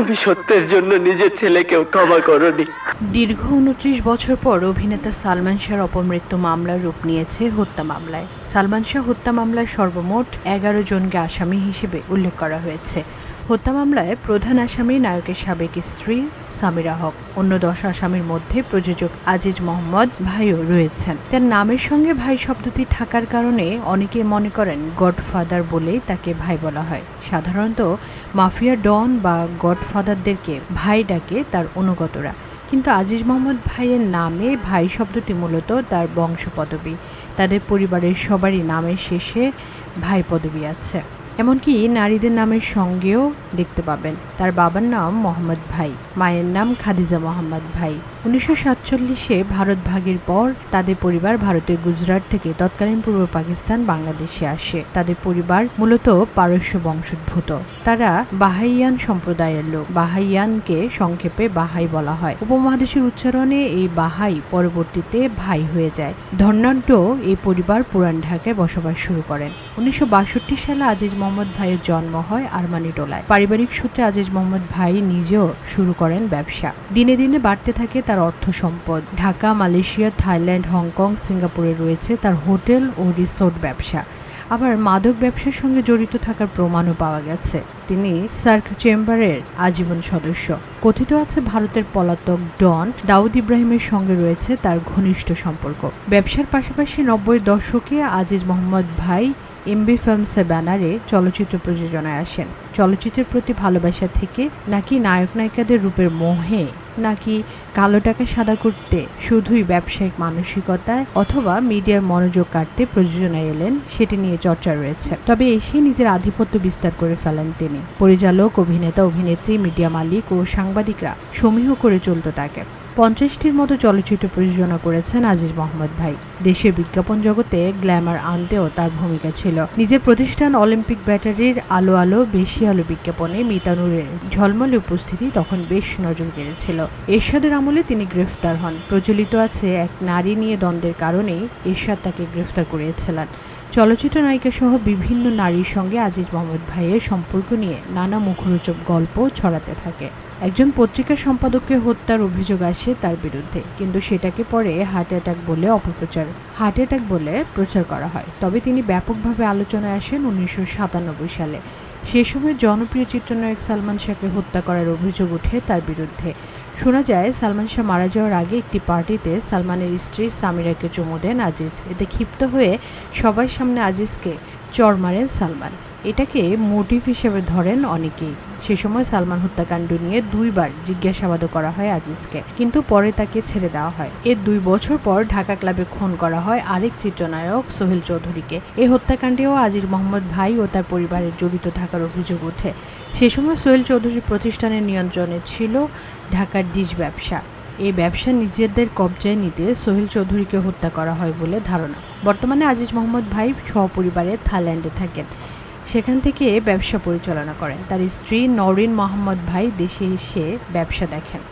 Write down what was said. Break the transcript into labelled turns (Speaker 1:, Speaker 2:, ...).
Speaker 1: তুমি সত্যের জন্য নিজের ছেলেকেও ক্ষমা করনি।
Speaker 2: দীর্ঘ উনত্রিশ বছর পর অভিনেতা সালমান শাহর অপমৃত্যু মামলার রূপ নিয়েছে হত্যা মামলায়। সালমান শাহ হত্যা মামলায় সর্বমোট এগারো জনকে আসামি হিসেবে উল্লেখ করা হয়েছে। হত্যা মামলায় প্রধান আসামি নায়কের সাবেক স্ত্রী সামিরা হক। অন্য দশ আসামির মধ্যে প্রযোজক আজিজ মোহাম্মদ ভাইও রয়েছেন। তার নামের সঙ্গে ভাই শব্দটি থাকার কারণে অনেকে মনে করেন গডফাদার বলেই তাকে ভাই বলা হয়। সাধারণত মাফিয়া ডন বা গডফাদারদেরকে ভাই ডাকে তার অনুগতরা। কিন্তু আজিজ মোহাম্মদ ভাইয়ের নামে ভাই শব্দটি মূলত তার বংশ পদবী তাদের পরিবারের সবারই নামের শেষে ভাই পদবী আছে। এমনকি নারীদের নামের সঙ্গেও দেখতে পাবেন। তার বাবার নাম মোহাম্মদ ভাই। মায়ের নাম খাদিজা মোহাম্মদ ভাই। উনিশশো সাতচল্লিশে ভারত ভাগের পর তাদের পরিবার ভারতের গুজরাট থেকে তৎকালীন পূর্ব পাকিস্তান, বাংলাদেশে আসে। তাদের পরিবার মূলত পারস্য বংশোদ্ভূত। তারা বাহাইয়ান সম্প্রদায়ের লোক। বাহাইয়ানকে সংক্ষেপে বাহাই বলা হয়। উপমহাদেশের উচ্চারণে এই বাহাই পরবর্তীতে ভাই হয়ে যায়। ধর্নাঢ্য এই পরিবার পুরান ঢাকায় বসবাস শুরু করেন। উনিশশো বাষট্টি সালে আজিজ মোহাম্মদ ভাইয়ের জন্ম হয় আরমানি টোলায়। পারিবারিক সূত্রে আজিজ মোহাম্মদ ভাই নিজেও শুরু করেন ব্যবসা। দিনে দিনে বাড়তে থাকে তার অর্থ সম্পদ। ঢাকা, মালয়েশিয়া, থাইল্যান্ড, হংকং, সিঙ্গাপুরে রয়েছে তার হোটেল ও রিসোর্ট ব্যবসা। আবার মাদক ব্যবসার সঙ্গে জড়িত থাকার প্রমাণও পাওয়া গেছে। তিনি সার্ক চেম্বারের আজীবন সদস্য। কথিত আছে ভারতের পলাতক ডন দাউদ ইব্রাহিমের সঙ্গে রয়েছে তার ঘনিষ্ঠ সম্পর্ক। ব্যবসার পাশাপাশি নব্বই দশকে আজিজ মোহাম্মদ ভাই এমবি ফিল্মসের ব্যানারে চলচ্চিত্র প্রযোজনায় আসেন। চলচ্চিত্রের প্রতি ভালোবাসা থেকে নাকি নায়ক নায়িকাদের রূপের মোহে নাকি কালো টাকা সাদা করতে শুধুই ব্যবসায়িক মানসিকতায় অথবা মিডিয়ার মনোযোগ কাটতে প্রযোজনায় এলেন, সেটি নিয়ে চর্চা রয়েছে। তবে এসে নিজের আধিপত্য বিস্তার করে ফেলেন তিনি। পরিচালক, অভিনেতা, অভিনেত্রী, মিডিয়া মালিক ও সাংবাদিকরা সমীহ করে চলত তাকে। পঞ্চাশটির মতো চলচ্চিত্র প্রযোজনা করেছেন আজিজ মোহাম্মদ ভাই। দেশের বিজ্ঞাপন জগতে গ্ল্যামার আনতেও তার ভূমিকা ছিল। নিজের প্রতিষ্ঠান অলিম্পিক ব্যাটারির আলো আলো, বেশি আলো বিজ্ঞাপনে মিতানুরের ঝলমলে উপস্থিতি তখন বেশ নজর কেড়েছিল। এরশাদের আমলে তিনি গ্রেফতার হন। প্রচলিত আছে এক নারী নিয়ে দ্বন্দ্বের কারণেই এরশাদ তাকে গ্রেফতার করিয়েছিলেন চলচ্চিত্র নায়িকা সহ বিভিন্ন নারীর সঙ্গে আজিজ মোহাম্মদ ভাইয়ের সম্পর্ক নিয়ে নানা মুখরোচক গল্প ছড়াতে থাকে। একজন পত্রিকা সম্পাদককে হত্যার অভিযোগ আসে তার বিরুদ্ধে, কিন্তু সেটাকে পরে হার্ট অ্যাটাক বলে অপপ্রচার, হার্ট অ্যাটাক বলে প্রচার করা হয়। তবে তিনি ব্যাপকভাবে আলোচনায় আসেন উনিশশো সাতানব্বই সালে। সে সময় জনপ্রিয় চিত্রনায়ক সালমান শাহকে হত্যা করার অভিযোগ ওঠে তার বিরুদ্ধে। শোনা যায়, সালমান শাহ মারা যাওয়ার আগে একটি পার্টিতে সালমানের স্ত্রী সামিরাকে চুমু দেন আজিজ। এতে ক্ষিপ্ত হয়ে সবার সামনে আজিজকে চর মারেন সালমান। এটাকে মোটিভ হিসেবে ধরেন অনেকেই। সে সময় সালমান হত্যাকাণ্ড নিয়ে দুইবার জিজ্ঞাসাবাদও করা হয় আজিজকে, কিন্তু পরে তাকে ছেড়ে দেওয়া হয়। এর দুই বছর পর ঢাকা ক্লাবে খুন করা হয় আরেক চিত্রনায়ক সোহেল চৌধুরীকে। এই হত্যাকাণ্ডেও আজিজ মোহাম্মদ ভাই ও তার পরিবারের জড়িত থাকার অভিযোগ ওঠে। সে সময় সোহেল চৌধুরী প্রতিষ্ঠানের নিয়ন্ত্রণে ছিল ঢাকার ডিশ ব্যবসা। এই ব্যবসা নিজেদের কবজায় নিতে সোহেল চৌধুরীকে হত্যা করা হয় বলে ধারণা। বর্তমানে আজিজ মোহাম্মদ ভাই সহপরিবারে থাইল্যান্ডে থাকেন। সেখান থেকে ব্যবসা পরিচালনা করেন। তার স্ত্রী নরিন মোহাম্মদ ভাই দেশে এসে ব্যবসা দেখেন।